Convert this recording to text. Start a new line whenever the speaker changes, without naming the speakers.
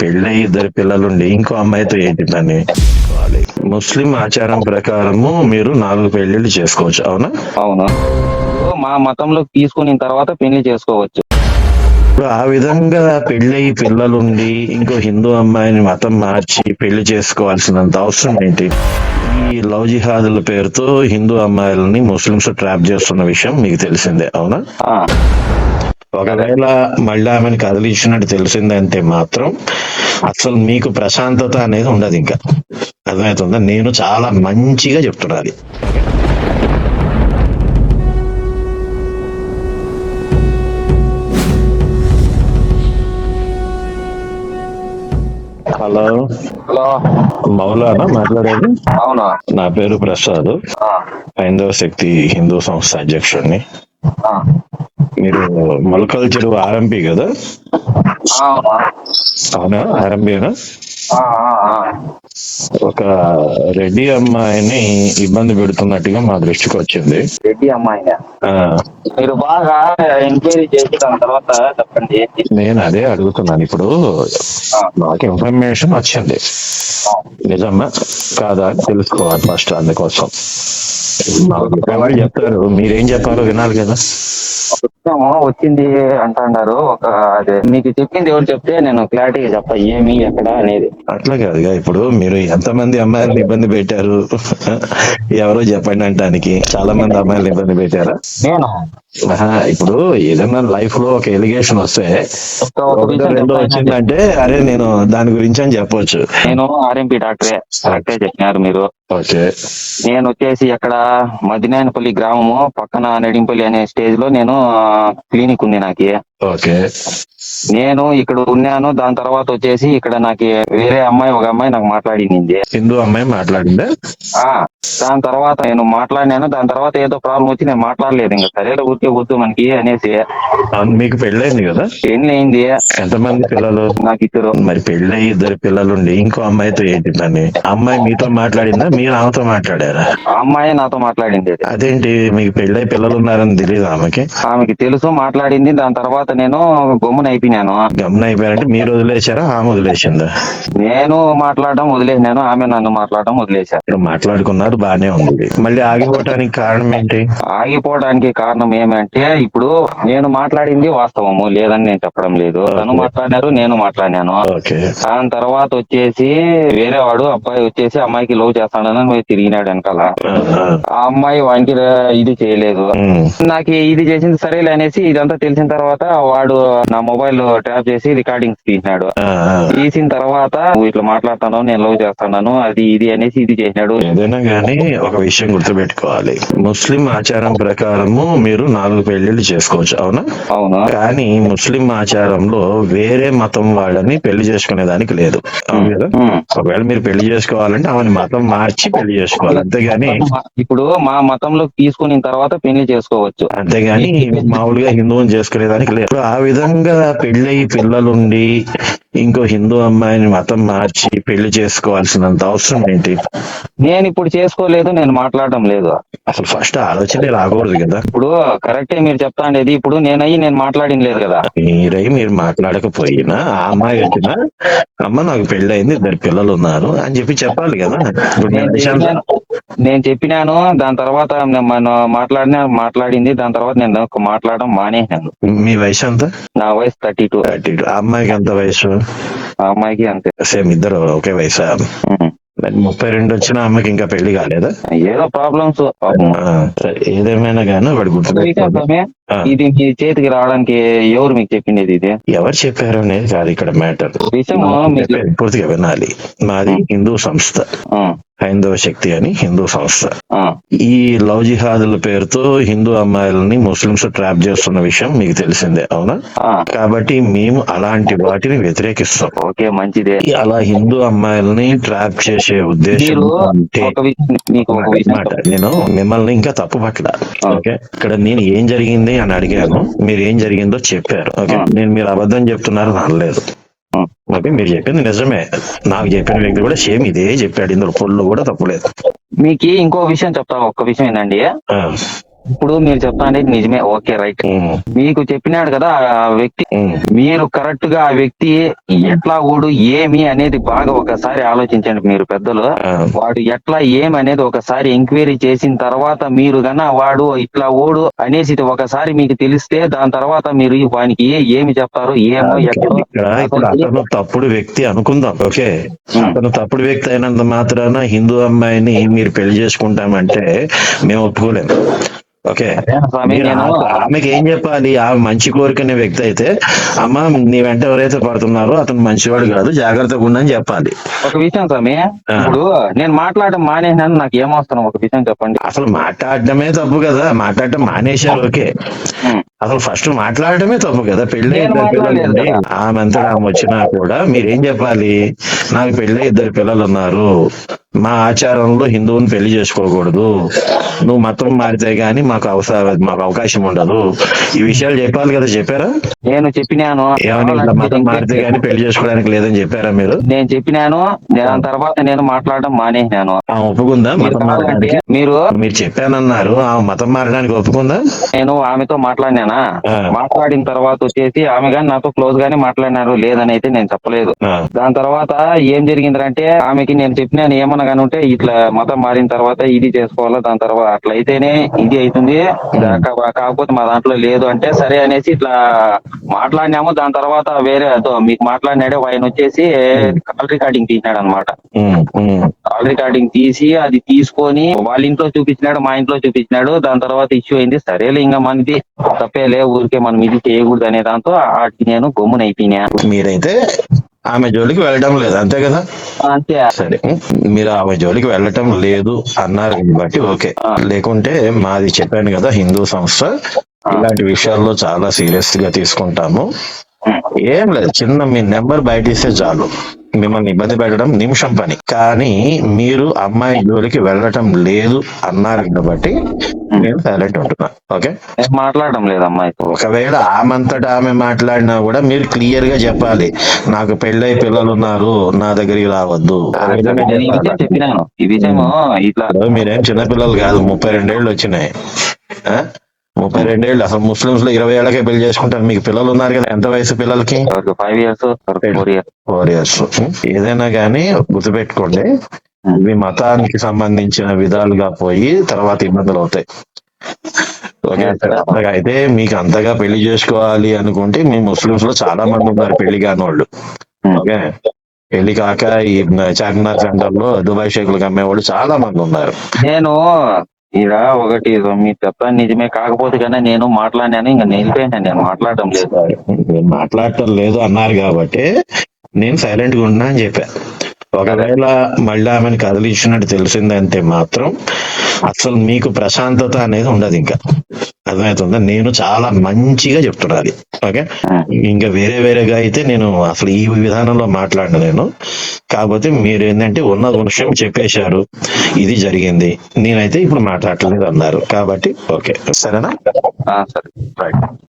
పెళ్ళి ఇద్దరు పిల్లలుండి ఇంకో అమ్మాయితో ఏంటి పని ముస్లిం ఆచారం ప్రకారము మీరు నాలుగు పెళ్ళిళ్ళు చేసుకోవచ్చు అవునా?
అవును? మా మతంలో తీసుకున్న తర్వాత పెళ్ళి చేసుకోవచ్చు.
ఇప్పుడు ఆ విధంగా పెళ్ళయి పిల్లలుండి ఇంకో హిందూ అమ్మాయిని మతం మార్చి పెళ్ళి చేసుకోవాల్సినంత అవసరం ఏంటి? ఈ లవ్ జిహాదుల పేరుతో హిందూ అమ్మాయిలని ముస్లింస్ ట్రాప్ చేస్తున్న విషయం మీకు తెలిసిందే అవునా? ఒకవేళ మళ్ళీ ఆమెను కదిలించినట్టు తెలిసిందంటే మాత్రం అసలు మీకు ప్రశాంతత అనేది ఉండదు ఇంకా. అర్థమవుతుందా? నేను చాలా మంచిగా చెప్తున్నది హలో.
హలో.
మౌలానా మాట్లాడేది?
అవును?
నా పేరు ప్రసాద్. హైందవ శక్తి హిందూ సంస్థ అధ్యక్షుడిని. మీరు మొలకల చెరువు ఆర్ఎంపీ కదా?
అవును?
ఆర్ఎంపీనా. ఒక రెడ్డి అమ్మాయిని ఇబ్బంది పెడుతున్నట్టుగా మా దృష్టికి వచ్చింది.
రెడ్డి అమ్మాయి మీరు బాగా ఎంక్వైరీ చేసి దాని తర్వాత చెప్పండి
నేను అదే అడుగుతున్నాను ఇప్పుడు. నాకు ఇన్ఫర్మేషన్ వచ్చింది. నిజమా? కాదా? తెలుసుకోవాలి ఫస్ట్ అందుకోసం. చెప్తారు మీరేం చెప్పాలో వినాలి కదా.
వచ్చాము వచ్చింది అంటున్నారు ఒక అదే మీకు చెప్పింది ఎవరు చెప్తే నేను క్లారిటీగా చెప్తా ఏమి ఎక్కడ అనేది.
అట్లా కాదుగా ఇప్పుడు మీరు ఎంతమంది అమ్మాయిలను ఇబ్బంది పెట్టారు? ఎవరో చెప్పండి అంటానికి. చాలా మంది అమ్మాయిలు ఇబ్బంది పెట్టారా?
నేను?
ఇప్పుడు ఏదైనా లైఫ్లో ఒక ఎలిగేషన్ వస్తే
ఒక ఒక
ఒకటో రెండో. వచ్చిందంటే అరే నేను దాని గురించి అని చెప్పొచ్చు.
నేను ఆర్ఎంపీ డాక్టరే కరెక్టే చెప్పినారు మీరు.
ఓకే.
నేను వచ్చేసి అక్కడ మదినేనపల్లి గ్రామము పక్కన నెడింపల్లి అనే స్టేజ్లో నేను క్లినిక్ ఉంది నాకు.
ఓకే.
నేను ఇక్కడ ఉన్నాను దాని తర్వాత వచ్చేసి ఇక్కడ నాకు వేరే అమ్మాయి ఒక అమ్మాయి నాకు మాట్లాడింది.
హిందూ అమ్మాయి మాట్లాడిందా?
ఆ దాని తర్వాత నేను మాట్లాడినాను దాని తర్వాత ఏదో ప్రాబ్లం వచ్చి నేను మాట్లాడలేదు. ఇంకా సరే ఊరికే వద్దు మనకి అనేసి.
మీకు పెళ్ళైంది కదా?
పెళ్ళి అయింది
ఎంతమంది పిల్లలు?
నాకు ఇద్దరు.
మరి పెళ్ళై ఇద్దరు పిల్లలుండి ఇంకో అమ్మాయితో ఏంటి పని? అమ్మాయి మీతో మాట్లాడిందా? మీరు ఆమెతో మాట్లాడారా?
అమ్మాయి నాతో మాట్లాడింది. అది.
అదేంటి మీకు పెళ్ళై పిల్లలు ఉన్నారని తెలియదు ఆమెకి?
ఆమెకి తెలుసు మాట్లాడింది. దాని తర్వాత నేను గమ్మున అయిపోయినాను.
గమనం అయిపోయారంటే మీరు వదిలేశారా? ఆమె వదిలేసిందా?
నేను మాట్లాడడం వదిలేసినాను ఆమె నన్ను మాట్లాడడం వదిలేశారు.
ఇప్పుడు మాట్లాడుకున్నారు బానే ఉంది. మళ్ళీ ఆగిపోవటానికి కారణం ఏంటి?
ఆగిపోవడానికి కారణం ఏమంటే ఇప్పుడు నేను మాట్లాడింది వాస్తవము లేదని నేను చెప్పడం లేదు. తను మాట్లాడినారు నేను మాట్లాడినాను. దాని తర్వాత వచ్చేసి వేరే వాడు అబ్బాయి వచ్చేసి అమ్మాయికి లవ్ చేస్తాడని పోయి తిరిగినాడు వెనకాల.
ఆ,
అమ్మాయి వానికి ఇది చేయలేదు. నాకు ఇది చేసింది సరేలే అనేసి ఇదంతా తెలిసిన తర్వాత వాడు నా మొబైల్ ట్యాప్ చేసి రికార్డింగ్స్ తీసినాడు. తీసిన తర్వాత ఇట్లా మాట్లాడుతాను నేను లవ్ చేస్తున్నాను అది ఇది అనేసి ఇది చేసినాడు.
ఏదైనా గానీ ఒక విషయం గుర్తుపెట్టుకోవాలి. ముస్లిం ఆచారం ప్రకారము మీరు నాలుగు పెళ్ళిళ్ళు చేసుకోవచ్చు అవునా?
అవును?
కానీ ముస్లిం ఆచారంలో వేరే మతం వాళ్ళని పెళ్ళి చేసుకునే దానికి లేదు. ఒకవేళ మీరు పెళ్ళి చేసుకోవాలంటే ఆమెను మతం మార్చి పెళ్ళి చేసుకోవాలి. అంతేగాని
ఇప్పుడు మా మతంలో తీసుకున్న తర్వాత పెళ్ళి చేసుకోవచ్చు.
అంతేగాని మామూలుగా హిందువుని చేసుకునే దానికి లేదు. ఇప్పుడు ఆ విధంగా పెళ్ళయి పిల్లలుండి ఇంకో హిందూ అమ్మాయిని మతం మార్చి పెళ్ళి చేసుకోవాల్సినంత అవసరం ఏంటి?
నేను ఇప్పుడు చేసుకోలేదు నేను మాట్లాడడం లేదు.
అసలు ఫస్ట్ ఆలోచనే రాకూడదు కదా.
ఇప్పుడు కరెక్టే మీరు చెప్తా ఉండేది ఇప్పుడు నేనయ్యి నేను మాట్లాడింది లేదు కదా.
మీరై మీరు మాట్లాడకపోయినా ఆ అమ్మాయి వచ్చినా అమ్మ నాకు పెళ్ళయింది ఇద్దరు పిల్లలు ఉన్నారు అని చెప్పి చెప్పాలి కదా.
నేను చెప్పినాను నేను చెప్పినాను దాని తర్వాత మనం మాట్లాడిన మాట్లాడింది దాని తర్వాత నేను మాట్లాడడం మానేసాను
మీ వయసు ఎంత?
నా వయసు థర్టీ టూ.
థర్టీ ఆ అమ్మాయికి ఎంత వయసు?
ఆ అమ్మాయికి అంతే.
సేమ్ ఇద్దరు ఒకే వయసు? ముప్పై రెండు వచ్చిన అమ్మకి ఇంకా పెళ్ళి కాలేదా?
ఏదో ప్రాబ్లమ్స్
ఏదేమైనా కానీ వాడు.
ఇది మీ చేతికి రావడానికి ఎవరు మీకు చెప్పిండేది ఇది?
ఎవరు చెప్పారు అనేది కాదు ఇక్కడ మ్యాటర్. పూర్తిగా వినాలి. మాది హిందూ సంస్థ. హైందవ శక్తి అని హిందూ సంస్థ. ఈ లవ్ జిహాదుల పేరుతో హిందూ అమ్మాయిలని ముస్లింస్ ట్రాప్ చేస్తున్న విషయం మీకు తెలిసిందే అవునా. కాబట్టి మేము అలాంటి వాటిని వ్యతిరేకిస్తాం.
ఓకే మంచిదే.
అలా హిందూ అమ్మాయిలని ట్రాప్ చేసే ఉద్దేశం మాట. నేను మిమ్మల్ని ఇంకా తప్పు పట్ల. ఓకే? ఇక్కడ నేను ఏం జరిగింది అని అడిగాను. మీరు ఏం జరిగిందో చెప్పారు. ఓకే. నేను మీరు అబద్ధం చెప్తున్నారు అనలేదు. ఓకే మీరు చెప్పింది నిజమే. నాకు చెప్పిన వ్యక్తి కూడా సేమ్ ఇదే చెప్పాడు. ఇందులో పొల్లు కూడా తప్పులేదు.
మీకు ఇంకో విషయం చెప్తా ఒక్క విషయం ఏంటండి ఇప్పుడు మీరు అనేది నిజమే ఓకే రైట్. మీకు చెప్పినాడు కదా ఆ వ్యక్తి. మీరు కరెక్ట్గా ఆ వ్యక్తి ఎట్లా ఓడు ఏమి అనేది బాగా ఒకసారి ఆలోచించండి మీరు పెద్దలు. వాడు ఎట్లా ఏమి అనేది ఒకసారి ఎంక్వైరీ చేసిన తర్వాత మీరు గన వాడు ఇట్లా ఓడు అనేసి ఒకసారి మీకు తెలిస్తే దాని తర్వాత మీరు వానికి ఏమి చెప్తారు ఏమో
ఇప్పుడు అతను తప్పుడు వ్యక్తి అనుకుందాం ఓకే. అతను తప్పుడు వ్యక్తి అయినంత మాత్రాన హిందూ అమ్మాయిని మీరు పెళ్ళి చేసుకుంటామంటే మేము ఒప్పుకోలేము. ఓకే. ఆమెకి ఏం చెప్పాలి? ఆమె మంచి కోరుకునే వ్యక్తి అయితే అమ్మ నీ వెంట ఎవరైతే పడుతున్నారో అతను మంచివాడు కాదు జాగ్రత్తగా ఉండని చెప్పాలి.
ఒక విషయం స్వామి. ఇప్పుడు నేను మాట్లాడడం మానేసినాను నాకు ఏమొస్తాను ఒక విషయం చెప్పండి.
అసలు మాట్లాడటమే తప్పు కదా మాట్లాడటం మానేశారు ఓకే. అసలు ఫస్ట్ మాట్లాడటమే తప్పు కదా
పెళ్ళి.
ఆమె అంతటా ఆమె వచ్చినా కూడా మీరేం చెప్పాలి? నాకు పెళ్ళి ఇద్దరు పిల్లలు ఉన్నారు. మా ఆచారంలో హిందువుని పెళ్ళి చేసుకోకూడదు. నువ్వు మతం మారితే గానీ మాకు అవసరం మాకు అవకాశం ఉండదు. ఈ విషయాలు చెప్పాలి కదా చెప్పారా?
నేను చెప్పినాను.
ఏమని మతం మారితే గానీ పెళ్ళి చేసుకోవడానికి లేదని చెప్పారా మీరు?
నేను చెప్పినాను. దాని తర్వాత నేను మాట్లాడడం మానేసినాను.
ఒప్పుకుందా
మీరు
మతం మారడానికి?
మీరు
మీరు చెప్పానన్నారు. ఆమె మతం మారడానికి ఒప్పుకుందా?
నేను ఆమెతో మాట్లాడినానా?
ఆ.
మాట్లాడిన తర్వాత వచ్చేసి ఆమె గాని నాతో క్లోజ్ గానే మాట్లాడినారు. లేదని అయితే నేను చెప్పలేదు.
ఆ,
దాని తర్వాత ఏం జరిగిందంటే ఆమెకి నేను చెప్పినాను ఏమన్నా కానీ ఉంటే ఇట్లా మతం మారిన తర్వాత ఇది చేసుకోవాలా దాని తర్వాత అట్లా అయితేనే ఇది అవుతుంది. కాకపోతే మా దాంట్లో లేదు అంటే సరే అనేసి ఇట్లా మాట్లాడినాము. దాని తర్వాత వేరే అదో మీకు మాట్లాడినాడే ఆయన వచ్చేసి కాల్ రికార్డింగ్ తీసినాడు అనమాట కాల్ రికార్డింగ్ తీసి అది తీసుకొని వాళ్ళ ఇంట్లో చూపించినాడు మా ఇంట్లో చూపించినాడు. దాని తర్వాత ఇష్యూ అయింది. సరేలే ఇంకా మనది తప్పేలే ఊరికే మనం ఇది చేయకూడదు అనే దాంతో ఆడికి నేను గమ్మున అయిపోయినా
మీరైతే ఆమె జోలికి వెళ్ళడం లేదు అంతే కదా?
అంతే.
సరే మీరు ఆమె జోలికి వెళ్ళటం లేదు అన్నారు కాబట్టి ఓకే. లేకుంటే మాది చెప్పాను కదా హిందూ సంస్థ. ఇలాంటి విషయాల్లో చాలా సీరియస్గా తీసుకుంటాము ఏం లేదు చిన్న మీ నెంబర్ బయట ఇస్తే చాలు. మిమ్మల్ని ఇబ్బంది పెట్టడం నిమిషం పని. కానీ మీరు అమ్మాయి జోలికి వెళ్ళటం లేదు అన్నారు కాబట్టి నేను సైలెంట్ ఉంటున్నా. ఓకే
మాట్లాడడం లేదు అమ్మాయితో.
ఒకవేళ ఆమెంతటా ఆమె మాట్లాడినా కూడా మీరు క్లియర్గా చెప్పాలి. నాకు పెళ్ళై పిల్లలు ఉన్నారు నా దగ్గరికి రావద్దు. మీరేం చిన్నపిల్లలు కాదు ముప్పై రెండేళ్ళు వచ్చినాయి. ఆ? ముప్పై రెండేళ్ళు. అసలు ముస్లింస్లో ఇరవై ఏళ్ళకే పెళ్ళి చేసుకుంటారు. మీకు పిల్లలు ఉన్నారు కదా ఎంత వయసు పిల్లలకి?
ఫైవ్ ఇయర్స్ ఫోర్ ఇయర్స్
ఏదైనా గానీ గుర్తుపెట్టుకోండి. ఇవి మతానికి సంబంధించిన విధాలుగా పోయి తర్వాత ఇబ్బందులు అవుతాయి. అంతగా అయితే మీకు అంతగా పెళ్ళి చేసుకోవాలి అనుకుంటే మీ ముస్లింస్లో చాలా మంది ఉన్నారు పెళ్ళి కాని వాళ్ళు ఓకే? పెళ్ళి కాక ఈ చార్మినార్ సెంటర్లో దుబాయ్ షేకులకు అమ్మేవాళ్ళు చాలా మంది ఉన్నారు.
నేను ఈడ ఒకటి మీ చెప్తాను నిజమే కాకపోతే కన్నా నేను మాట్లాడినాను ఇంకా నిలిపోయినా నేను మాట్లాడటం లేదు.
మాట్లాడటం లేదు అన్నారు కాబట్టి నేను సైలెంట్గా ఉన్నా అని చెప్పా. ఒకవేళ మళ్ళీ ఆమెను కదిలించినట్టు తెలిసిందంటే మాత్రం అసలు మీకు ప్రశాంతత అనేది ఉండదు ఇంకా. అర్థమవుతుందా. నేను చాలా మంచిగా చెప్తున్నాను ఓకే? ఇంకా వేరే వేరేగా అయితే నేను అసలు ఈ విధానంలో మాట్లాడిన నేను. కాకపోతే మీరు ఏంటంటే ఉన్న విషయం చెప్పేశారు. ఇది జరిగింది. నేనైతే ఇప్పుడు మాట్లాడలేదు అన్నారు. కాబట్టి ఓకే. సరేనా? రైట్